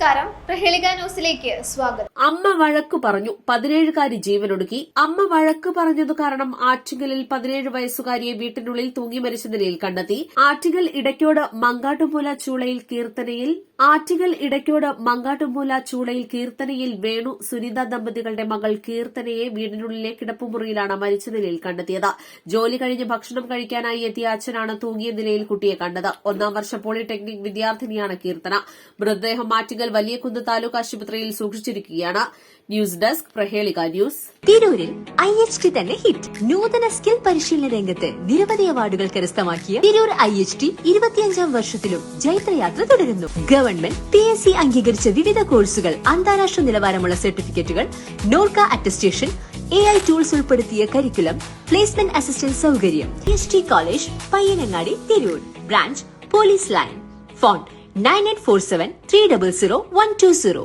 നമസ്കാരം. പ്രഹേളിക ന്യൂസിലേക്ക് സ്വാഗതം. അമ്മ വഴക്കു പറഞ്ഞു പതിനേഴുകാരി ജീവനൊടുക്കി. അമ്മ വഴക്ക് പറഞ്ഞതു കാരണം ആറ്റിങ്ങലിൽ പതിനേഴ് വയസ്സുകാരിയെ വീട്ടിനുള്ളിൽ തൂങ്ങി മരിച്ച നിലയിൽ കണ്ടെത്തി. ആറ്റിങ്ങൽ ഇടയ്ക്കോട് മങ്കാട്ടുമൂല ചൂളയിൽ കീർത്തനയിൽ ആറ്റിങ്ങൽ ഇടയ്ക്കോട് മങ്കാട്ടുമൂല ചൂളയിൽ കീർത്തനയിൽ വേണു സുനിത ദമ്പതികളുടെ മകൾ കീർത്തനയെ വീടിനുള്ളിലെ കിടപ്പുമുറിയിലാണ് മരിച്ച നിലയിൽ കണ്ടെത്തിയത്. ജോലി കഴിഞ്ഞ് ഭക്ഷണം കഴിക്കാനായി എത്തിയ അച്ഛനാണ് തൂങ്ങിയ നിലയിൽ കുട്ടിയെ കണ്ടത്. ഒന്നാം വർഷ പോളിടെക്നിക് വിദ്യാർത്ഥിനിയാണ് കീർത്തന. മൃതദേഹം ആറ്റിങ്ങൽ വലിയകുന്ന് താലൂക്ക് ആശുപത്രിയിൽ സൂക്ഷിച്ചിരിക്കുകയാണ്. News desk Prahelika news. തിരൂരിൽ ഐ എച്ച് ടി തന്നെ ഹിറ്റ്. നൂതന സ്കിൽ പരിശീലന രംഗത്ത് നിരവധി അവാർഡുകൾ കരസ്ഥമാക്കിയ തിരൂർ ഐ എച്ച് ടി ഇരുപത്തിയഞ്ചാം വർഷത്തിലും ജൈത്രയാത്ര തുടരുന്നു. ഗവൺമെന്റ് പി എസ് സി അംഗീകരിച്ച വിവിധ കോഴ്സുകൾ അന്താരാഷ്ട്ര നിലവാരമുള്ള സർട്ടിഫിക്കറ്റുകൾ Norka attestation A I tools ഉൾപ്പെടുത്തിയ കരിക്കുലം പ്ലേസ്മെന്റ് അസിസ്റ്റന്റ് സൗകര്യം S T college Payyanangadi Tirur. Branch police line. Phone 9847 300 120.